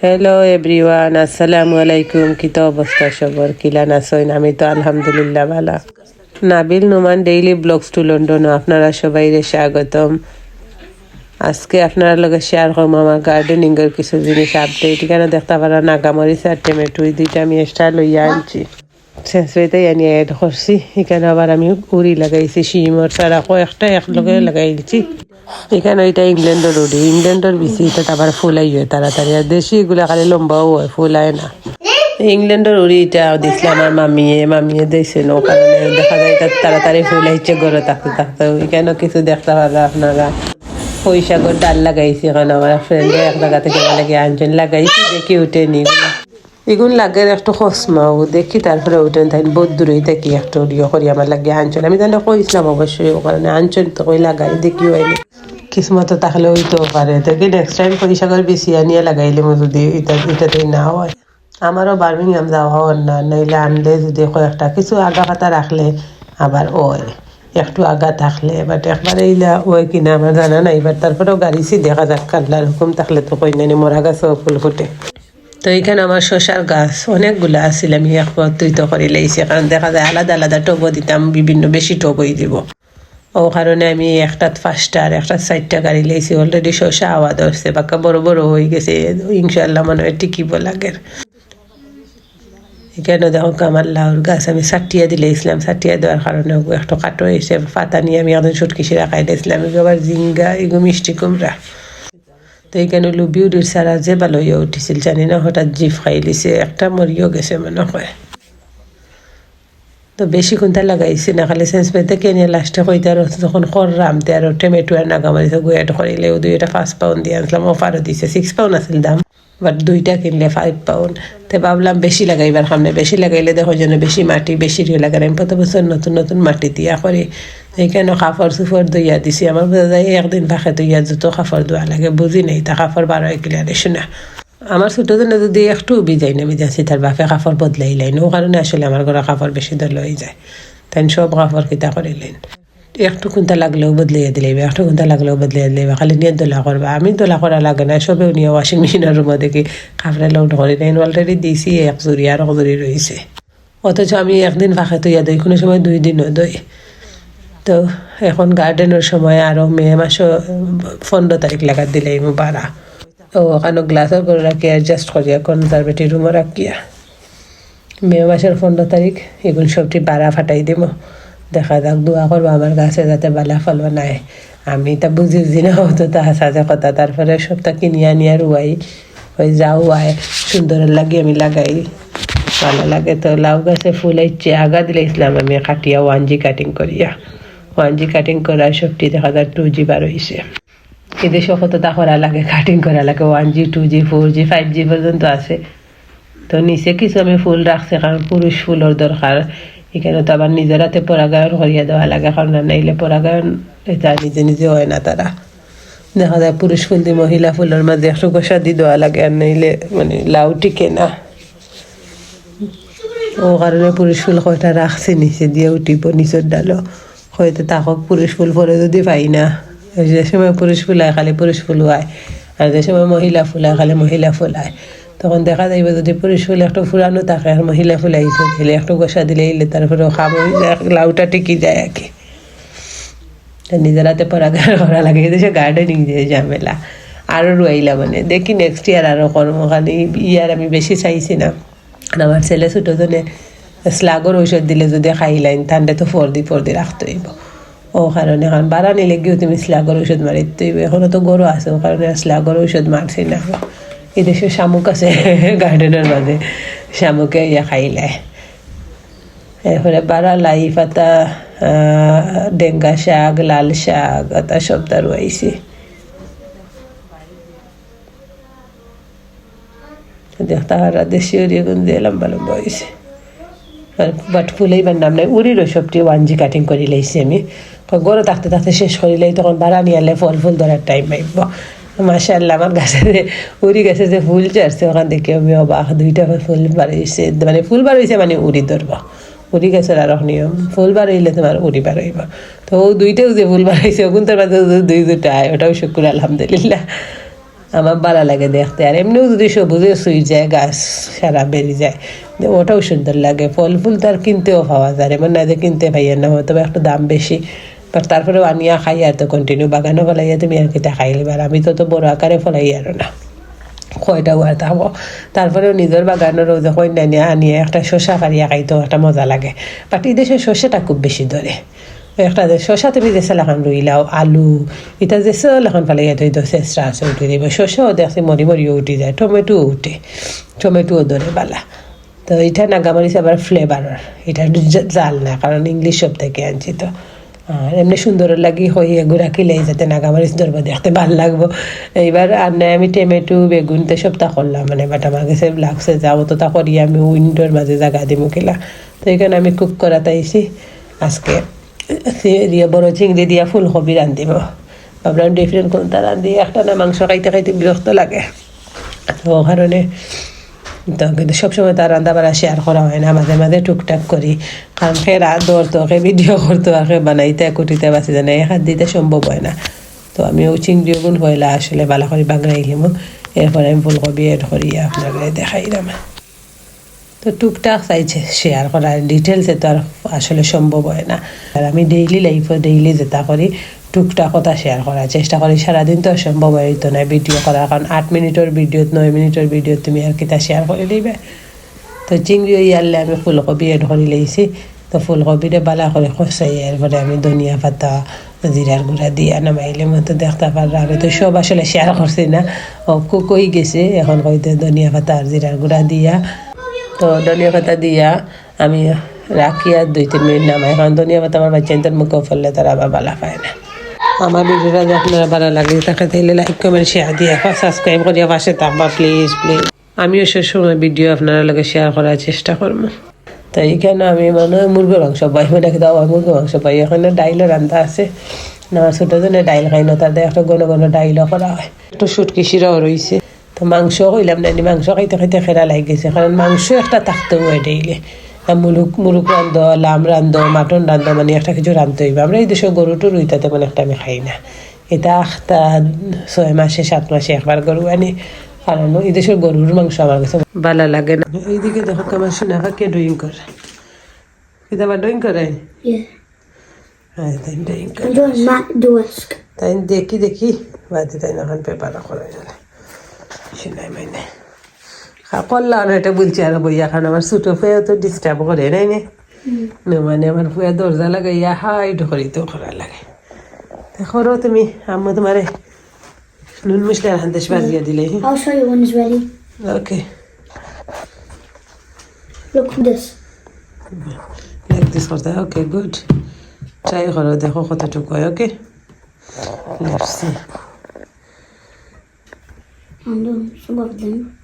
Hello everyone আসসালামু আলাইকুম কি তো অবস্থা সবর কিলা নাসইন আমি তো আলহামদুলিল্লাহ ভালো Nabil Noman daily blogs to London আপনারা সবাই রে স্বাগতম আজকে আপনারা লগে শেয়ার করব আমার গার্ডেনিং এর কিছু জিনিস আপডেট এখানে দেখতে পারা নাগামরিচ আর টমেটো এই দুইটা আমি এক্সট্রা লইয়া আনছি সেন্সরিতে আনি অ্যাড করছি এখানে আবার আমি উড়ি লাগাইছি শিমর সারা কয়েকটা একলগে লাগাইছি এখানে ওইটা ইংল্যান্ডের উড়ি ইংল্যান্ডের বেশি এটা আবার ফুলাই হয় তাড়াতাড়ি আর দেশি এগুলা খালি লম্বাও হয় ফুলায় না। ইংল্যান্ডের উড়ি এটা দিছিল আমার মামিয়ে মামিয়ে দিয়েছে নো কারণে দেখা যায় এটা তাড়াতাড়ি ফুলাইছে ঘরে থাকতে থাকতে ওইখানেও কিছু দেখতে পারো আপনারা পয়সাগর ডাল লাগাইছি কারণ আমার ফ্রেন্ডে এক জায়গা থেকে লাগে, আনজন লাগাইছি, দেখি উঠেনি এগুন লাগে একটু খসমাও দেখি তারপরে উঠেন তাই বহুত দূরে থাকি একটু ইয়ে করি, আমার লাগে আনচন। আমি তাহলে কইছিলাম অবশ্যই কারণে আনচন তো কই লাগাই, দেখি হয়নি কিসমত থাকলে হইতেও পারে। দেখি নেক্সট টাইম পয়সাগর বেশি আনিয়ে লাগাইলে যদি এটা এটাতেই না হয়। আমারও বার্মিংহাম যাওয়া হন না, নইলে আনলে যদি কয়েকটা কিছু আগা পাতা রাখলে আবার ওয় একটু আগা থাকলে বাট একবার এইলা ওই কিনা, আমার জানা নাই এবার তারপরেও গাড়িছি দেখা যাক, কাল্লার হুকুম থাকলে তো কই নানি মরা গাছও ফুল ফুটে। তো এইখানে আমার শশার গাছ, অনেকগুলো আছিল, আমি একত্রিত করে লাইছি, কারণ দেখা যায় আলাদা আলাদা টবও দিতাম, বিভিন্ন বেশি টবই দিব। ও কারণে আমি একটাত পাঁচটা আর একটা চারটা গাড়ি লাইছি অলরেডি শশা আওয়াজ হচ্ছে বাক্কা বড় বড় হয়ে গেছে ইনশাল্লাহ মনে হয় টিকিব লাগে এখানে দেখো আমার লাউর গাছ, আমি সাটিয়া দিলে ইসলাম সাটিয়া দেওয়ার কারণে একটু কাটো এসে পাতা নিয়ে আমি একদম সুটকিসি রাখাই দিয়েছিলাম এগুলো আবার জিঙ্গা এগুলো মিষ্টি কুমড়া। তো এইখানে লুবিউরির সারা যে ভালো হয়ে উঠিছিল জানি না, হঠাৎ জিফ খাই দিছে, একটা মরিও গেছে মনে হয়। তো বেশি কোনটা লাগাইছি না, খালি সেন্স পেতে কেনে লাস্টে কইতে আর যখন করলাম তে আর টমেটো আর নাগামারিছে গুয়াটা করিলে দুইটা পাঁচ পাউন্ড দিয়ে আনছিলাম অফারও দিছে সিক্স পাউন্ড আছিল দাম বাট দুইটা কিনলে ফাইভ পাউন্ড তো ভাবলাম বেশি লাগাইবার সামনে বেশি লাগাইলে দেখো যেন বেশি মাটি বেশি লাগাই আমি প্রত বছর নতুন নতুন মাটি দিয়া করি এইখানে কাপড় চুপড় দইয়া দিছি। আমার বোঝা যায় একদিন পাখে দইয়া যত কাপড় দোয়া লাগে, বুঝি নেই, তা কাপড় বারো কিলা না? আমার ছোটো দিনে যদি একটু যায় না বিজাছি তার বাপে কাপড় বদলাই লাইন ও কারণে আসলে আমার ঘরে কাপড় বেশি দর লই যায়। তাই সব কাপড় কিতা করিলেন একটু কোনটা লাগলেও বদলিয়ে দিলে একটু কোনটা লাগলেও বদলিয়ে দিলে খালি নিয়ে দোলা করবা আমি দোলা করা লাগে না সবেও নিয়ে ওয়াশিং মেশিনের রুমে দেখি কাপড়ে লোড করি নাই অলরেডি দিছি, এক জুড়ি আর এক জুড়ি রয়েছে অথচ আমি একদিন ফাঁকে তৈয়া দই কোনো সময় দুই দিনও দই তো এখন গার্ডেনের সময় আরও মে মাসও পনেরো তারিখ লাগাত দিলে আমি বাড়া ও ওখানে গ্লাসের করে রাখি অ্যাডজাস্ট করিয়া কনজারভেটিভ রুমে রাখিয়া মে মাসের পনেরো তারিখ এগুলো সবটি বাড়া ফাটাই দিব দেখা যাক দোয়া করব আমার গাছে যাতে বালা ফল নাই আমি তা বুঝি বুঝি না হতো তা সাজে কথা। তারপরে সবটা কিনে আনি আর উয়াই ওই যাও আয় সুন্দর লাগে আমি লাগাই। ভালো লাগে তো। লাউ গাছে ফুল ইচ্ছে আগা দিলে ইসলাম আমি কাটিয়া ওয়ান জি কাটিং করিয়া ওয়ান জি কাটিং করা সবটি দেখা যায় টু জি বার হয়েছে এদেশে কতটা করা লাগে কাটিং করা লাগে one G two G four G five G পর্যন্ত আছে। তো নিচে কিছু আমি ফুল রাখছি কারণ পুরুষ ফুলের দরকার। এখানে তো আবার নিজের হাতে পরাগায়ন করিয়া দেওয়া লাগে, কারণ নাইলে পরাগায়ন এটা নিজে নিজে হয় না তারা। দেখা যায় পুরুষ ফুল দিয়ে মহিলা ফুলের মাঝে একটু গোসা দিয়ে দেওয়া লাগে, আর নাইলে মানে লাউ টিকে না। ও কারণে পুরুষ ফুল কয়টা রাখছি নিচে দিয়ে উঠিব, নিচের ডালো হয়তো তাকক পুরুষ ফুল পরে যদি পাই না। যে সময় পুরুষ ফুল হয় খালি পুরুষ ফুল হয়। আর যে সময় মহিলা ফুল হয় খালি মহিলা ফুল হয় তখন দেখা যাইব যদি পুরুষ ফুল একটু ফুরানো থাকে আর মহিলা ফুল আইছে দিলে একটু গোসা দিলে এলে তারপরে খাব লাউটা টিকি যায় আর কি নিজের হাতে পরাগার করা লাগে, এদেশে গার্ডেনিং দিয়ে ঝামেলা। আরও রুয়াইলা মানে। দেখি নেক্সট ইয়ার আরও কর্মখানি ইয়ার আমি বেশি চাইছি না। আমার ছেলে ছোটো স্লাগর ঔষধ দিলে যদি খাইলাইন তাহলে তো ফর্দি ফর্দি রাখতে হইব ও কারণে এখন বাড়া নিলে গিয়েও তুমি স্লাগর ঔষধ মারিতে হইব এখনও তো গরু আছে ও কারণে স্লাগর ঔষধ মারছি না এদেশে শামুক আছে গার্ডেনের মাঝে শামুকে ইয়া খাইলায় এরপরে বাড়া লাই পাতা ডেঙ্গা শাক লাল শাক আতা সব তার রয়েছে দেখতে হারা দেশীয় লম্বা লম্বা হয়েছে বাট ফুলেই নাম নাই উড়িরও সবটি ওয়ান জি কাটিং করে লাইছি আমি। গরু থাকতে থাকতে শেষ করিলেই তখন বাড়া নিয়ে ফল ফুল ধরার টাইম আইব মাসাল্লাহ আমার গাছে উড়ি গাছে যে ফুল চারছে ওখান থেকে আমি অবাক, দুইটা ফুল বাড়িয়েছে মানে ফুল বাড়িয়েছে মানে উড়ি ধরবা উড়ি গাছের আর নিয়ম, ফুল বাড়াইলে তোমার উড়ি বাড়াইব তো ও দুইটাও যে ফুল বাড়াইছে ওগুন তার মাঝে দুই দুটা ওটাও শুকুর আলহামদুলিল্লাহ। আমার ভালো লাগে দেখতে। আর এমনিও যদি সবুজে সুই যায়, গাছ সারা বেরিয়ে যায় ওটাও সুন্দর লাগে। ফল ফুল তার কিনতেও পাওয়া যায় এমন না যে কিনতে পাইয়ের না, হয়তো বা একটু দাম বেশি। বাট তারপরেও আনিয়া খাই আর তো কন্টিনিউ বাগানও ফলাইয়া তুমি আর কিতা লিবার আমি তো তো বড় আকারে ফলাই আর না। কয়টা গুয়ার থাকব তারপরেও নিজের বাগানেরও যখন নিয়ে আনিয়ে একটা শসা কারিয়া খাইতেও একটা মজা লাগে। বাট এই দেশের শসাটা খুব বেশি ধরে। একটা যে তুমি যে সেলাখান রইলাও আলু এটা যে সেলাখান ফেলে গিয়ে তো চেষ্টা আছে উঠে দিব শসাও দেখছি মরি মরিও উঠে যায় টমেটোও উঠে টমেটোও ধরে বালা তো এটা নাগামারিচ আবার ফ্লেভারের এটা জাল না কারণ ইংলিশ সব থেকে আনছি তো আর এমনি সুন্দর লাগি হই এগুলা কিলাই যাতে নাগামারিচ ধরবো দেখতে ভালো লাগবো এইবার আর নাই আমি টমেটো বেগুন তো তা করলাম মানে বাট আমার কাছে লাগছে যাব তো তা করি আমি উইন্ডোর মাঝে জায়গা দিব কিলা তো এখানে আমি কুক করা তাইছি আজকে বড় চিংড়ি দিয়া ফুলকপি রান্ধিব ভাবলাম ডিফারেন্ট কোনটা রান্ধি একটা না মাংস খাইতে খাইতে বিরক্ত লাগে। তো কারণে তো কিন্তু সবসময় তার রান্না বাড়া শেয়ার করা হয় না মাঝে মাঝে টুকটাক করি কারণ সে রাত ধরতো সে ভিডিও করতো আর বানাইতে, কুটিতে, বাঁচি জানে এক হাত দিতে সম্ভব হয় না। তো আমি ও চিংড়ি গুণ হইলা আসলে বালা করে বাগড়াইলিম এরপরে আমি ফুলকপি এড করি আপনাকে দেখাইলাম তো টুকটাক চাইছে শেয়ার করা ডিটেলসে তো আর আসলে সম্ভব হয় না। আর আমি ডেইলি লাইফে ডেইলি যেটা করি, টুকটাক কথা শেয়ার করার চেষ্টা করি। সারাদিন তো সম্ভব হইতো না ভিডিও করা কারণ আট মিনিটের ভিডিওত নয় মিনিটের ভিডিও তুমি আর কিতা শেয়ার করে দিবে? তো চিংড়ি ইয়ারলে আমি ফুলকপি এড করে লইছি। তো ফুলকপিরে বালা করে খসাই এরপরে আমি ধনিয়া পাতা, জিরার গুঁড়া দিয়া নামাইলে মতো দেখতে পারলাম আমি তো সব আসলে শেয়ার করছি না। ও হয়ে গেছে? এখন হয়তো ধনিয়া পাতা আর জিরার গুঁড়া দিয়া। তো ধনিয়া পাতা দিয়া আমি রাখি আর দুই তিন মিনিট নামাই। কারণ ধনিয়া পাতা আমার বাচ্চাদের মুখে ফেললে তারা আবার বালা পায় না। আমার ভিডিওটা যদি আপনারা ভালো লাগে, তাকে তাইলে লাইক কমেন্ট শেয়ার দিয়ে সাবস্ক্রাইব করিয়া পাশে থাকবা প্লিজ প্লিজ আমিও সবসময় ভিডিও আপনারা লগে শেয়ার করার চেষ্টা করব। তো এইখানে আমি মানে মুরগির মাংস পাই। মানে দাও মুরগির মাংস পাই। এখানে ডাইলও রান্ধা আছে। না, ছোটো জনে ডাইল খাই না তাদের একটা ঘন ঘন ডাইলও করা হয়। একটু সুটকিসিরাও রয়েছে তো মাংস কইলাম না নি, মাংস খাইতে খাইতে খেরা লাগি গেছে কারণ মাংস একটা থাকতে হয় ডেইলি মুলুক মুরুক রান্ধ লাম রান্ধ মাটন রান্ধ মানে একটা কিছু রান্ধতে হইবে আমরা এই দেশে গরুটো রুইতে মানে একটা আমি খাই না এটা আখটা ছয় মাসে সাত মাসে একবার গরু আনি কারণ এই দেশের গরুর মাংস আমার কাছে ভালো লাগে না এইদিকে দেখো আমার শোনা কে ড্রয়িং করে এটা আবার ড্রয়িং করে তাই দেখি দেখি বাদি তাই না এখন পেপার করে শোনাই মাইনে হ্যাঁ করলাম এটা বলছি আর বইয়া খান আমার ছোটো ফুয়ে তো ডিস্টার্ব করে নাই নে। মানে আমার ফুয়া দরজা লাগাইয়া হাইট করি তো করা লাগে। করো তুমি আম্মু তোমারে নুন মশলার হান্দেশ বাজিয়ে দিলে. ওকে। Look this. করতে ওকে গুড ট্রাই করো দেখো কতটুকু হয় ওকে। Let's Anladım. Su bakayım.